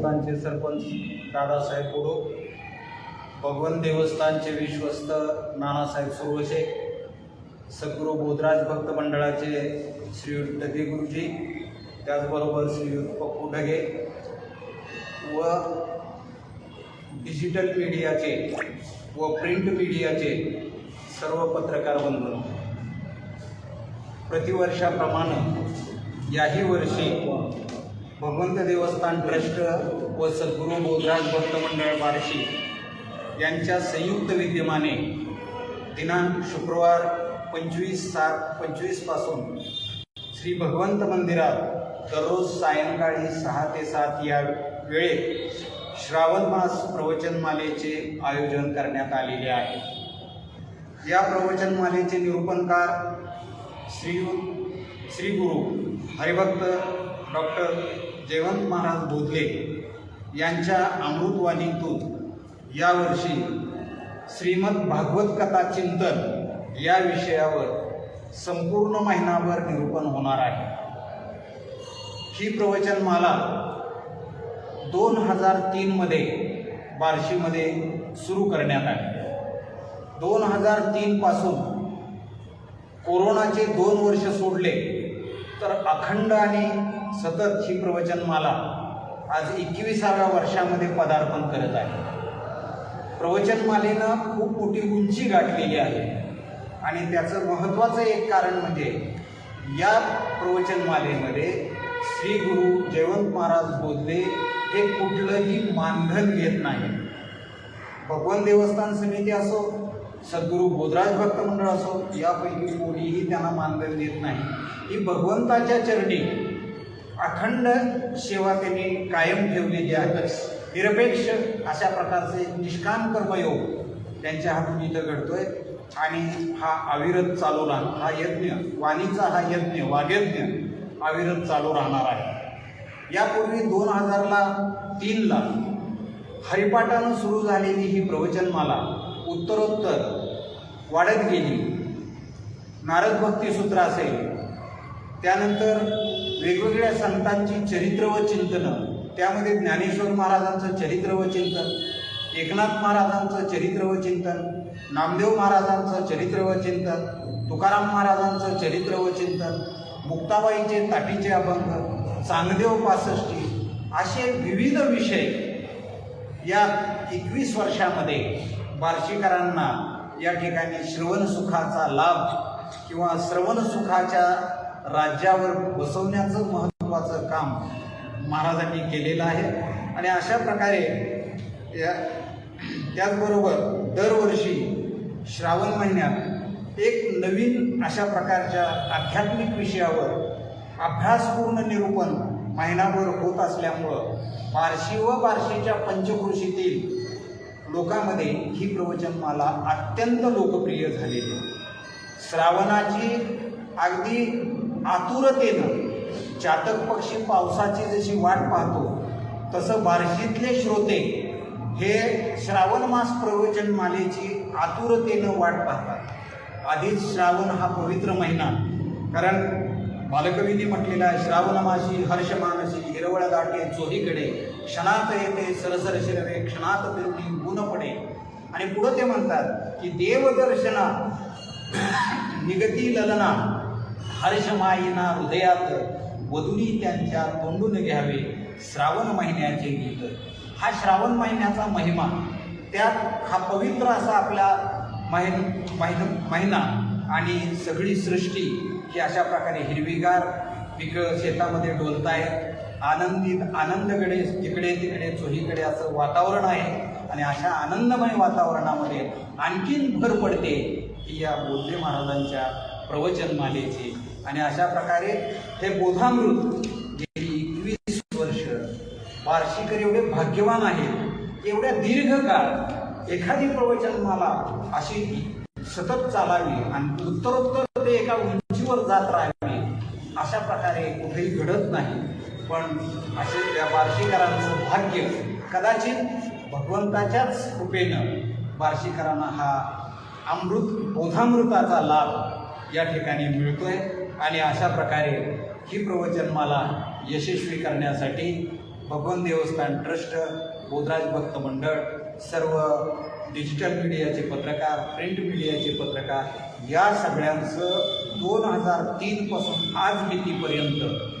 देवस्थानचे सरपंच दादासाहेब बुडो भगवन देवस्थानचे विश्वस्त नानासाहेब सुरवशे सद्गुरू बोधराज भक्त मंडळाचे श्रीयुत ढगे गुरुजी त्याचबरोबर श्रीयुत पप्पू ढगे व डिजिटल मीडियाचे व प्रिंट मीडियाचे सर्व पत्रकार बंधू. प्रतिवर्षाप्रमाणे याही वर्षी भगवंत देवस्थान ट्रस्ट व सद्गुरू बोधराज भक्त मंडळ बार्शी यांच्या संयुक्त विद्यमाने दिनांक शुक्रवार पंचवीस सात पंचवीसपासून श्री भगवंत मंदिरात दररोज सायंकाळी सहा ते सात या वेळेत श्रावण मास प्रवचनमालेचे आयोजन करण्यात आलेले आहे. या प्रवचनमालेचे निरूपणकार श्रीयुत श्री गुरु हरिभक्त डॉक्टर जयवंत महाराज बोधले यांच्या अमृतवाणीतून यावर्षी श्रीमद भागवत कथा चिंतन या विषयावर संपूर्ण महिनाभर निरूपण होणार आहे. ही प्रवचनमाला दोन हजार तीनमध्ये बार्शीमध्ये सुरू करण्यात आली. दोन हजार तीनपासून कोरोनाचे दोन वर्ष सोडले. तर अखंड आणि सतत ही प्रवचनमाला आज एकविसाव्या वर्षामध्ये पदार्पण करत आहे. प्रवचनमालेनं खूप मोठी उंची गाठलेली आहे. आणि त्याचं महत्त्वाचं एक कारण म्हणजे या प्रवचनमालेमध्ये श्री गुरु जयवंत महाराज बोधले हे कुठलंही मानधन घेत नाही. भगवान देवस्थान समिती असो सद्गुरू बोधराज भक्त मंडळ असो यापैकी कोणीही त्यांना मानधन देत नाही. ही भगवंताच्या चरणी अखंड सेवा त्यांनी कायम ठेवलेली आहे. निरपेक्ष अशा प्रकारचे निष्काम कर्मयोग त्यांच्या हातून इथं घडतोय. आणि हा अविरत चालू राहणार हा यज्ञ वाणीचा हा यज्ञ वाघयज्ञ अविरत चालू राहणार आहे. यापूर्वी दोन हजारला तीनला हरिपाठानं सुरू झालेली ही प्रवचनमाला उत्तरोत्तर वाढत गेली. नारद भक्ती सूत्र असेल. त्यानंतर वेगवेगळ्या संतांची चरित्र व चिंतनं. त्यामध्ये ज्ञानेश्वर महाराजांचं चरित्र व चिंतन एकनाथ महाराजांचं चरित्र व चिंतन नामदेव महाराजांचं चरित्र व चिंतन तुकाराम महाराजांचं चरित्र व चिंतन मुक्ताबाईचे ताटीचे अभंग चांगदेव पासष्टी असे विविध विषय या एकवीस वर्षामध्ये बार्शीकरांना या ठिकाणी श्रवणसुखाचा लाभ किंवा श्रवणसुखाच्या राज्यावर बसवण्याचं महत्त्वाचं काम महाराजांनी केलेलं आहे. आणि अशा प्रकारे या त्याचबरोबर दरवर्षी श्रावण महिन्यात एक नवीन अशा प्रकारच्या आध्यात्मिक विषयावर अभ्यासपूर्ण निरूपण महिनाभर होत असल्यामुळं बार्शी व बार्शीच्या पंचकृषीतील लोकांमध्ये ही प्रवचनमाला अत्यंत लोकप्रिय झालेली आहे. श्रावणाची अगदी आतुरतेनं चातक पक्षी पावसाची जशी वाट पाहतो तसं बार्शीतले श्रोते हे श्रावण मास प्रवचनमालेची आतुरतेनं वाट पाहतात आधीच श्रावण हा पवित्र महिना कारण बालकवीने म्हटलेला आहे श्रावण मासी हर्ष मानसी हिरवळ दाटे चोहीकडे. क्षणात येते सरसर शिरवे क्षणात फिरणी गुण पडे. आणि पुढं ते म्हणतात की देवदर्शना निगती ललना हर्षमाईना हृदयात वधुनी त्यांच्या तोंडून घ्यावे श्रावण महिन्याचे गीत. हा श्रावण महिन्याचा महिमा. त्यात हा पवित्र असा आपला महिन महिन महिना आणि सगळी सृष्टी ही अशा प्रकारे हिरवीगार पिकं शेतामध्ये डोलतायत. आनंदित आनंदकडे जिकडे तिकडे चोहीकडे असं वातावरण आहे आणि अशा आनंदमय वातावरणामध्ये आणखीन भर पडते ही या बोधले महाराजांच्या प्रवचनमालेची. आणि अशा प्रकारे हे बोधामृत गेली एकवीस वर्ष वार्षिकर एवढे भाग्यवान आहेत एवढ्या दीर्घकाळ एखादी प्रवचनमाला अशी सतत चालावी आणि उत्तरोत्तर ते एका उंचीवर जात राहावी अशा प्रकारे कुठेही घडत नाही. पण असे त्या बार्शीकरांचं भाग्य कदाचित भगवंताच्याच कृपेनं बार्शीकरांना हा अमृत बोधामृताचा लाभ या ठिकाणी मिळतो आहे आणि अशा प्रकारे ही प्रवचन मला यशस्वी करण्यासाठी भगवान देवस्थान ट्रस्ट बोधराज भक्त मंडळ सर्व डिजिटल मीडियाचे पत्रकार प्रिंट मीडियाचे पत्रकार या सगळ्यांचं दोन हजार तीनपासून आज मितीपर्यंत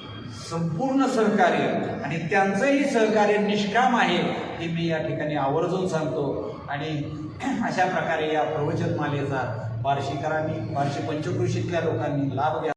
संपूर्ण सहकार्य आणि त्यांचंही सहकार्य निष्काम आहे हे मी या ठिकाणी आवर्जून सांगतो. आणि अशा प्रकारे या प्रवचनमालेचा बार्शीकरांनी बार्शी पंचकृषीतल्या लोकांनी लाभ घ्या.